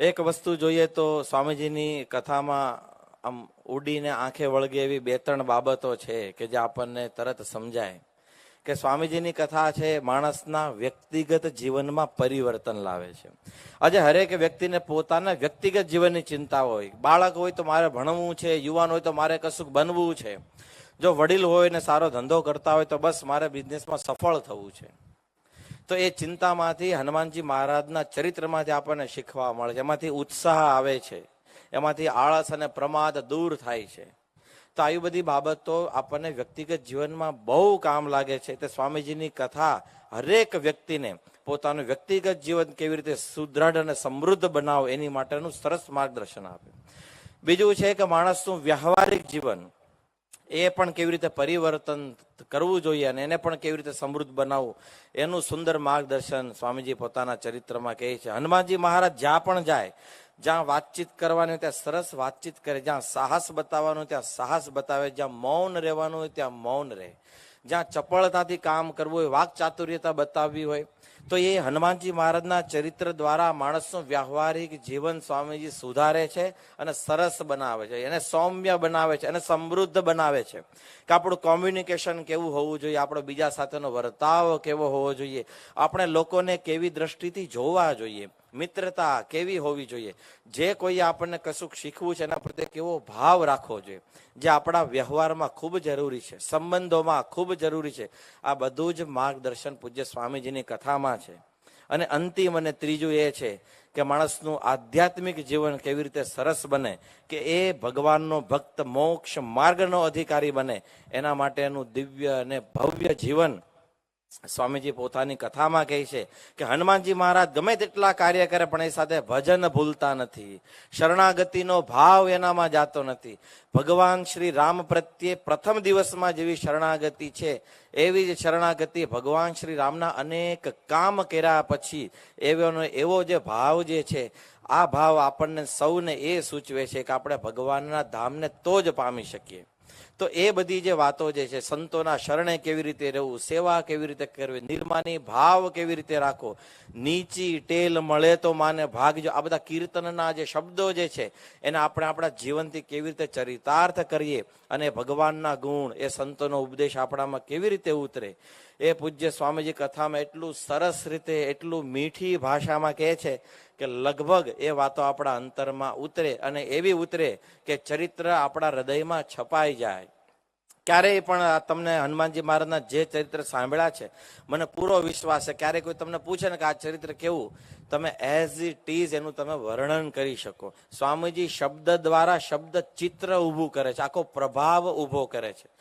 એક વસ્તુ જોઈએ તો સ્વામીજીની કથામાં આમ ઉડીને આંખે વળગે એવી બે ત્રણ બાબતો છે કે જે આપણને તરત સમજાય. કે સ્વામીજીની કથા છે, માણસના વ્યક્તિગત જીવનમાં પરિવર્તન લાવે છે. આજે હરેક વ્યક્તિને પોતાના વ્યક્તિગત જીવનની ચિંતા હોય. બાળક હોય તો મારે ભણવું છે, યુવાન હોય તો મારે કશુંક બનવું છે. જો વડીલ હોય ને સારો ધંધો કરતા હોય તો બસ મારે બિઝનેસમાં સફળ થવું છે. તો એ ચિંતામાંથી હનુમાનજી મહારાજના ચરિત્રમાંથી આપણને શીખવા મળે છે. એમાંથી ઉત્સાહ આવે છે. એમાંથી આળસ અને પ્રમાદ દૂર થાય છે. તો આવી બધી બાબતો આપણને વ્યક્તિગત જીવનમાં બહુ કામ લાગે છે. તે સ્વામીજીની કથા હરેક વ્યક્તિને પોતાનું વ્યક્તિગત જીવન કેવી રીતે સુદ્રઢ અને સમૃદ્ધ બનાવો એની માટેનું સરસ માર્ગદર્શન આપે. બીજું છે કે માણસનું વ્યવહારિક જીવન એ પણ કેવી રીતે પરિવર્તન કરવું જોઈએ અને એને પણ કેવી રીતે સમૃદ્ધ બનાવવું, એનું સુંદર માર્ગદર્શન સ્વામીજી પોતાના ચરિત્રમાં કહે છે. હનુમાનજી મહારાજ જ્યાં પણ જાય, જ્યાં વાતચીત કરવાની હોય ત્યાં સરસ વાતચીત કરે, જ્યાં સાહસ બતાવવાનું ત્યાં સાહસ બતાવે, જ્યાં મૌન રહેવાનું હોય ત્યાં મૌન રહે. જ્યાં ચપળતાથી કામ કરવું હોય, વાક ચાતુર્યતા બતાવવી હોય, તો એ હનુમાનજી મહારાજના ચરિત્ર દ્વારા માણસનું વ્યવહારિક જીવન સ્વામીજી સુધારે છે અને સરસ બનાવે છે. એને સૌમ્ય બનાવે છે અને સમૃદ્ધ બનાવે છે. કે આપણું કોમ્યુનિકેશન કેવું હોવું જોઈએ, આપણો બીજા સાથેનો વર્તાવ કેવો હોવો જોઈએ, આપણે લોકોને કેવી દ્રષ્ટિથી જોવા જોઈએ. મિત્રતા કેવી હોવી જોઈએ? જે કોઈ આપણને કશુંક શીખવું છે, એના પ્રત્યે કેવો ભાવ રાખવો જોઈએ? જે આપણા વ્યવહારમાં ખૂબ જરૂરી છે, સંબંધોમાં ખૂબ જરૂરી છે. આ બધું જ માર્ગદર્શન પૂજ્ય સ્વામીજીની કથામાં છે. અને અંતિમ અને ત્રીજું એ છે કે માણસનું આધ્યાત્મિક જીવન કેવી રીતે સરસ બને, કે એ ભગવાનનો ભક્ત મોક્ષ માર્ગનો અધિકારી બને, એના માટેનું દિવ્ય અને ભવ્ય જીવન સ્વામીજી પોતાની કથામાં કહે છે કે હનુમાનજી મહારાજ ગમે તેટલા કાર્ય કરે, પણ એ સાથે ભજન ભૂલતા નથી. શરણાગતિનો ભાવ એનામાં જાતો નથી. ભગવાન શ્રી રામ પ્રત્યે પ્રથમ દિવસમાં જેવી શરણાગતિ છે, એવી જ શરણાગતિ ભગવાન શ્રી રામના અનેક કામ કર્યા પછી એવોનો, એવો જે ભાવ જે છે, આ ભાવ આપણને સૌને એ સૂચવે છે કે આપણે ભગવાનના ધામને તો જ પામી શકીએ. તો એ બધી જે વાતો જે છે, સંતોના શરણે કેવી રીતે રહેવું, સેવા કેવી રીતે કરવી, નિર્માની ભાવ કેવી રીતે રાખવો, નીચી ટેલ મળે તો માને ભાગજો આ બધા કીર્તનના જે શબ્દો જે છે, એને આપણે આપણા જીવનથી કેવી રીતે ચરિતાર્થ કરીએ અને ભગવાનના ગુણ એ સંતોનો ઉપદેશ આપણામાં કેવી રીતે ઉતરે એ પૂજ્ય સ્વામીજી કથામાં એટલું સરસ રીતે, એટલું મીઠી ભાષામાં કહે છે કે લગભગ એ વાતો આપણા અંતરમાં ઉતરે અને એવી ઉતરે કે ચરિત્ર આપણા હૃદયમાં છપાઈ જાય. ક્યારેય પણ તમને હનુમાનજી મહારાજના જે ચરિત્ર સાંભળ્યા છે, મને પૂરો વિશ્વાસ છે. ક્યારેય કોઈ તમને પૂછે ને કે આ ચરિત્ર કેવું, તમે એઝ ઇટ ઇઝ એનું તમે વર્ણન કરી શકો. સ્વામીજી શબ્દ દ્વારા શબ્દ ચિત્ર ઊભું કરે છે, આખો પ્રભાવ ઊભો કરે છે.